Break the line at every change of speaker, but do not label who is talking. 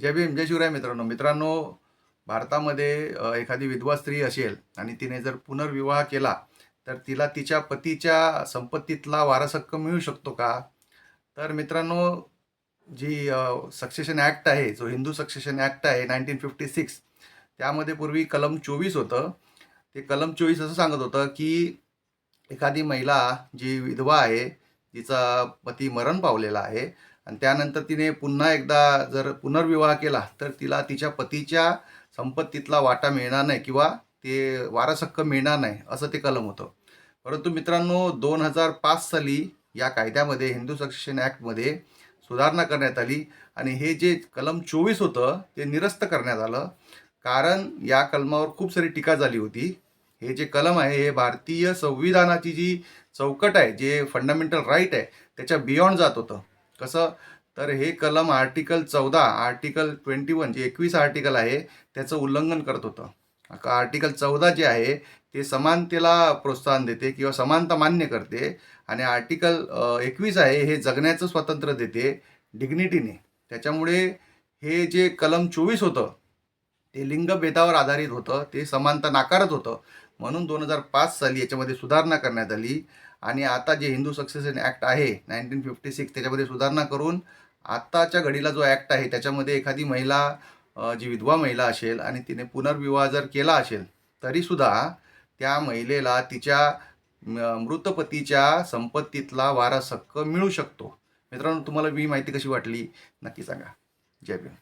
जय भीम जय शिवराय मित्रांनो. मित्रांनो भारतामध्ये एखादी विधवा स्त्री असेल आणि तिने जर पुनर्विवाह केला तर तिला तिच्या पतीच्या संपत्तीतला वारसहक्क मिळू शकतो का? तर मित्रांनो जी सक्सेशन ॲक्ट आहे जो हिंदू सक्सेशन ॲक्ट आहे नाईन्टीन फिफ्टी सिक्स त्यामध्ये पूर्वी कलम चोवीस होतं. ते कलम चोवीस असं सांगत होतं की एखादी महिला जी विधवा आहे तिचा पती मरण पावलेला आहे आणि त्यानंतर तिने पुन्हा एकदा जर पुनर्विवाह केला तर तिला तिच्या पतीच्या संपत्तीतला वाटा मिळणार नाही किंवा ते वारसहक्क मिळणार नाही असं ते कलम होतं. परंतु मित्रांनो दोन हजार पाच साली या कायद्यामध्ये हिंदू सक्सेशन ॲक्टमध्ये सुधारणा करण्यात आली आणि हे जे कलम चोवीस होतं ते निरस्त करण्यात आलं. कारण या कलमावर खूप सारी टीका झाली होती. हे जे कलम आहे हे भारतीय संविधानाची जी चौकट आहे जे फंडामेंटल राईट आहे त्याच्या बियॉन्ड जात होतं. कसं? तर हे कलम आर्टिकल चौदा आर्टिकल ट्वेंटी वन जे एकवीस आर्टिकल आहे त्याचं उल्लंघन करत होतं. आर्टिकल चौदा जे आहे ते समानतेला प्रोत्साहन देते किंवा समानता मान्य करते आणि आर्टिकल एकवीस आहे हे जगण्याचं स्वातंत्र्य देते डिग्निटीने त्याच्यामुळे हे जे कलम चोवीस होतं ते लिंगभेदावर आधारित होतं ते समानता नाकारत होतं. म्हणून दोन हजार पाच साली याच्यामध्ये सुधारणा करण्यात आली. आणि आता जे हिंदू सक्सेशन ॲक्ट आहे नाईन्टीन फिफ्टी सिक्स त्याच्यामध्ये सुधारणा करून आत्ताच्या घडीला जो ॲक्ट आहे त्याच्यामध्ये एखादी महिला जी विधवा महिला असेल आणि तिने पुनर्विवाह जर केला असेल तरीसुद्धा त्या महिलेला तिच्या मृतपतीच्या मृत पतीच्या संपत्तीतला वारस हक्क मिळू शकतो. मित्रांनो तुम्हाला ही माहिती कशी वाटली नक्की सांगा. जय भीम.